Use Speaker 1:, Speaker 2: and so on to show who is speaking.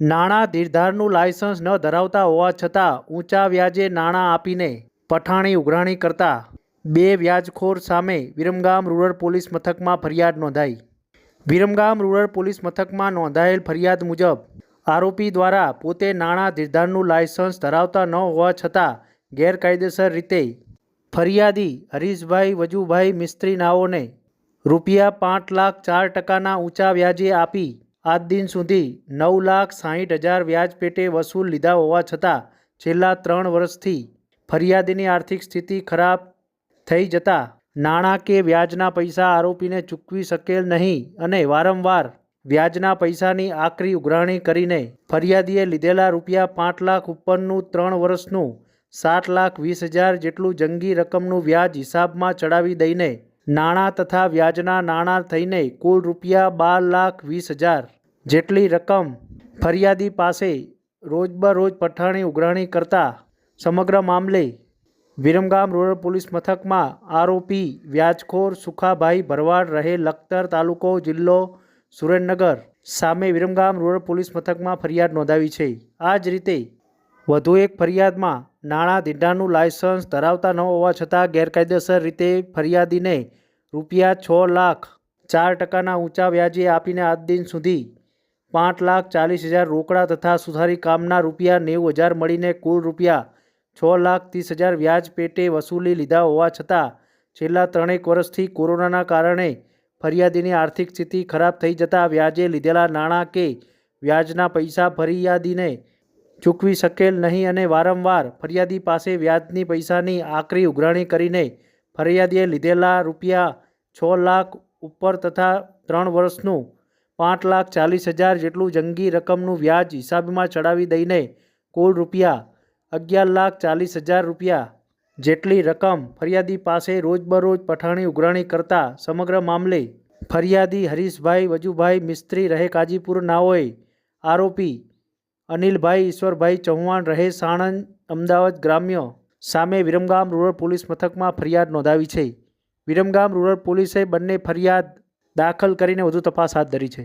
Speaker 1: નાણાં ધીરધારનું લાયસન્સ ન ધરાવતા હોવા છતાં ઊંચા વ્યાજે નાણાં આપીને પઠાણી ઉઘરાણી કરતા બે વ્યાજખોર સામે વિરમગામ રૂરલ પોલીસ મથકમાં ફરિયાદ નોંધાઈ. વિરમગામ રૂરલ પોલીસ મથકમાં નોંધાયેલ ફરિયાદ મુજબ આરોપી દ્વારા પોતે નાણાં ધીરધારનું લાયસન્સ ધરાવતા ન હોવા છતાં ગેરકાયદેસર રીતે ફરિયાદી હરીશભાઈ વજુભાઈ મિસ્ત્રી નાઓને રૂપિયા પાંચ લાખ ચાર ટકાના ઊંચા વ્યાજે આપી આજ દિન સુધી નવ લાખ સાહીઠ હજાર વ્યાજ પેટે વસૂલ લીધા હોવા છતાં છેલ્લા ત્રણ વર્ષથી ફરિયાદીની આર્થિક સ્થિતિ ખરાબ થઈ જતા નાણાં કે વ્યાજના પૈસા આરોપીને ચૂકવી શકેલ નહીં અને વારંવાર વ્યાજના પૈસાની આકરી ઉઘરાણી કરીને ફરિયાદીએ લીધેલા રૂપિયા પાંચ લાખ ઉપરનું ત્રણ વર્ષનું સાત લાખ વીસ હજાર જેટલું જંગી રકમનું વ્યાજ હિસાબમાં ચડાવી દઈને નાણાં તથા વ્યાજના નાણાં થઈને કુલ રૂપિયા બાર લાખ વીસ હજાર જેટલી રકમ ફરિયાદી પાસે રોજબરોજ પઠાણી ઉઘરાણી કરતા સમગ્ર મામલે વિરમગામ રૂરલ પોલીસ મથકમાં આરોપી વ્યાજખોર સુખાભાઈ ભરવાડ રહે લખતર તાલુકો જિલ્લો સુરેન્દ્રનગર સામે વિરમગામ રૂરલ પોલીસ મથકમાં ફરિયાદ નોંધાવી છે. આ જ રીતે વધુ એક ફરિયાદમાં નાણાં ધીંડાનું લાયસન્સ ધરાવતા ન હોવા છતાં ગેરકાયદેસર રીતે ફરિયાદીને રૂપિયા છ લાખ ચાર ટકાના ઊંચા વ્યાજે આપીને આજ દિન સુધી પાંચ લાખ ચાલીસ હજાર રોકડા તથા સુધારી કામના રૂપિયા નેવું હજાર મળીને કુલ રૂપિયા છ લાખ ત્રીસ હજાર વ્યાજ પેટે વસૂલી લીધા હોવા છતાં છેલ્લા ત્રણેક વર્ષથી કોરોનાના કારણે ફરિયાદીની આર્થિક સ્થિતિ ખરાબ થઈ જતાં વ્યાજે લીધેલા નાણાં કે વ્યાજના પૈસા ફરિયાદીને ચૂકવી શકેલ નહીં અને વારંવાર ફરિયાદી પાસે વ્યાજની પૈસાની આકરી ઉઘરાણી કરીને ફરિયાદીએ લીધેલા રૂપિયા છ લાખ ઉપર તથા ત્રણ વર્ષનું પાંચ લાખ ચાલીસ હજાર જેટલું જંગી રકમનું વ્યાજ હિસાબમાં ચડાવી દઈને કુલ રૂપિયા અગિયાર લાખ ચાલીસ હજાર રૂપિયા જેટલી રકમ ફરિયાદી પાસે રોજબરોજ પઠાણી ઉઘરાણી કરતા સમગ્ર મામલે ફરિયાદી હરીશભાઈ વજુભાઈ મિસ્ત્રી રહે કાજીપુર નાઓએ આરોપી અનિલભાઈ, ઈશ્વરભાઈ ચૌહાણ રહે સાણંદ, અમદાવાદ ગ્રામ્ય સામે વિરમગામ રૂરલ પોલીસ મથકમાં ફરિયાદ નોંધાવી છે. વિરમગામ રૂરલ પોલીસે બંને ફરિયાદ દાખલ કરીને વધુ તપાસ હાથ ધરી છે.